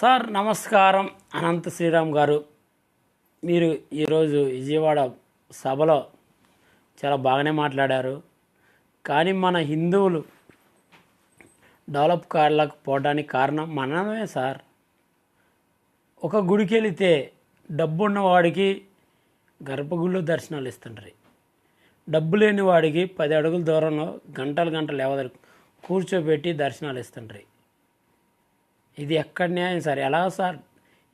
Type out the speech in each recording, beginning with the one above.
Sir నమస్కారం. అనంత శ్రీరామ్ గారు మీరు ఈరోజు విజయవాడ సభలో చాలా బాగానే మాట్లాడారు. కానీ మన హిందువులు డెవలప్ కాలేకపోవడానికి కారణం మనమే సార్. ఒక గుడికి వెళితే డబ్బు ఉన్నవాడికి గర్భగుడిలో దర్శనాలు ఇస్తుంటారు డబ్బు లేని వాడికి పది అడుగుల దూరంలో గంటలు గంటలు ఎవరు కూర్చోబెట్టి దర్శనాలు ఇస్తుంటారు ఇది ఎక్కడ న్యాయం సార్ ఎలా సార్?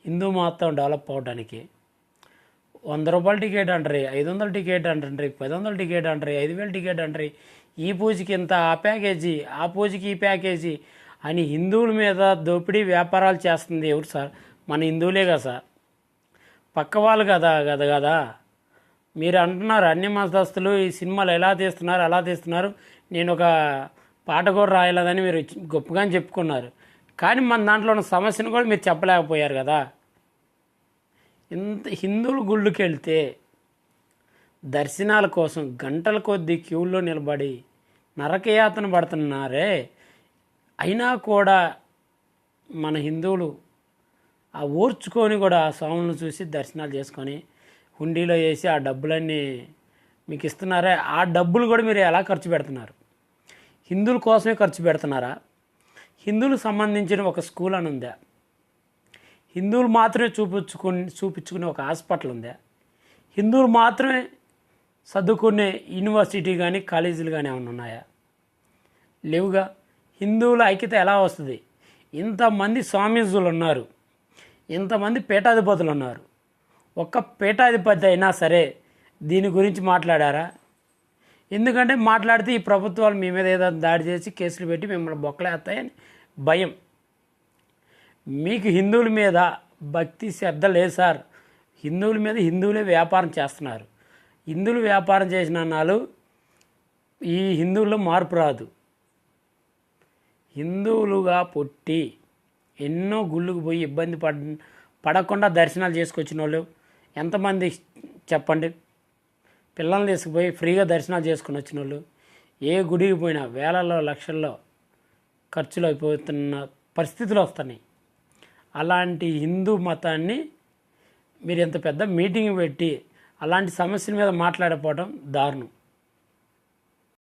హిందూ మతం డెవలప్ అవడానికి వంద రూపాయల టికెట్ అంటారు ఐదు వందల టికెట్ అంటారు పది వందల టికెట్ అంటారు ఐదు వేల టికెట్ అంటారు ఈ పూజకి ఇంత ఆ ప్యాకేజీ ఆ పూజకి ఈ ప్యాకేజీ అని హిందువుల మీద దోపిడీ వ్యాపారాలు చేస్తుంది ఎవరు సార్? మన హిందువులే కదా సార్. పక్క వాళ్ళు కదా కదా కదా. మీరు అంటున్నారు అన్ని మతస్థులు ఈ సినిమాలు ఎలా తీస్తున్నారు అలా తీస్తున్నారు. నేను ఒక పాట కూడా రాయలేదని మీరు గొప్పగానే చెప్పుకున్నారు. కానీ మన దాంట్లో ఉన్న సమస్యను కూడా మీరు చెప్పలేకపోయారు కదా. ఇంత హిందువుల గుళ్ళకి వెళ్తే దర్శనాల కోసం గంటల కొద్దీ క్యూల్లో నిలబడి నరకయాతన పడుతున్నారే. అయినా కూడా మన హిందువులు ఆ ఓర్చుకొని కూడా ఆ స్వాములను చూసి దర్శనాలు చేసుకొని హుండీలో వేసి ఆ డబ్బులన్నీ మీకు ఇస్తున్నారే. ఆ డబ్బులు కూడా మీరు ఎలా ఖర్చు పెడుతున్నారు? హిందువుల కోసమే ఖర్చు పెడుతున్నారా? హిందువులకు సంబంధించిన ఒక స్కూల్ అని ఉందా? హిందువులు మాత్రమే చూపించుకుని చూపించుకునే ఒక హాస్పిటల్ ఉందా? హిందువులు మాత్రమే చదువుకునే యూనివర్సిటీ కానీ కాలేజీలు కానీ ఏమైనా ఉన్నాయా? లేవుగా. హిందువుల ఐక్యత ఎలా వస్తుంది? ఇంతమంది స్వామీజులు ఉన్నారు. ఇంతమంది పీఠాధిపతులు ఉన్నారు. ఒక్క పీఠాధిపతి అయినా సరే దీని గురించి మాట్లాడారా? ఎందుకంటే మాట్లాడితే ఈ ప్రభుత్వాలు మీ మీద ఏదో దాడి చేసి కేసులు పెట్టి మిమ్మల్ని బొక్కలేస్తాయని భయం. మీకు హిందువుల మీద భక్తి శ్రద్ధ లేదు సార్. హిందువుల మీద హిందువులే వ్యాపారం చేస్తున్నారు. హిందువులు వ్యాపారం చేసిన నాలు ఈ హిందువుల్లో మార్పు రాదు. హిందువులుగా పుట్టి ఎన్నో గుళ్ళుకు పోయి ఇబ్బంది పడ పడకుండా దర్శనాలు చేసుకొచ్చిన వాళ్ళు ఎంతమంది చెప్పండి? పిల్లల్ని తీసుకుపోయి ఫ్రీగా దర్శనాలు చేసుకుని వచ్చిన వాళ్ళు ఏ గుడికి పోయినా వేలలో లక్షల్లో ఖర్చులు అయిపోతున్న పరిస్థితులు వస్తున్నాయి. అలాంటి హిందూ మతాన్ని మీరు ఇంత పెద్ద మీటింగ్ పెట్టి అలాంటి సమస్యల మీద మాట్లాడకపోవడం దారుణం.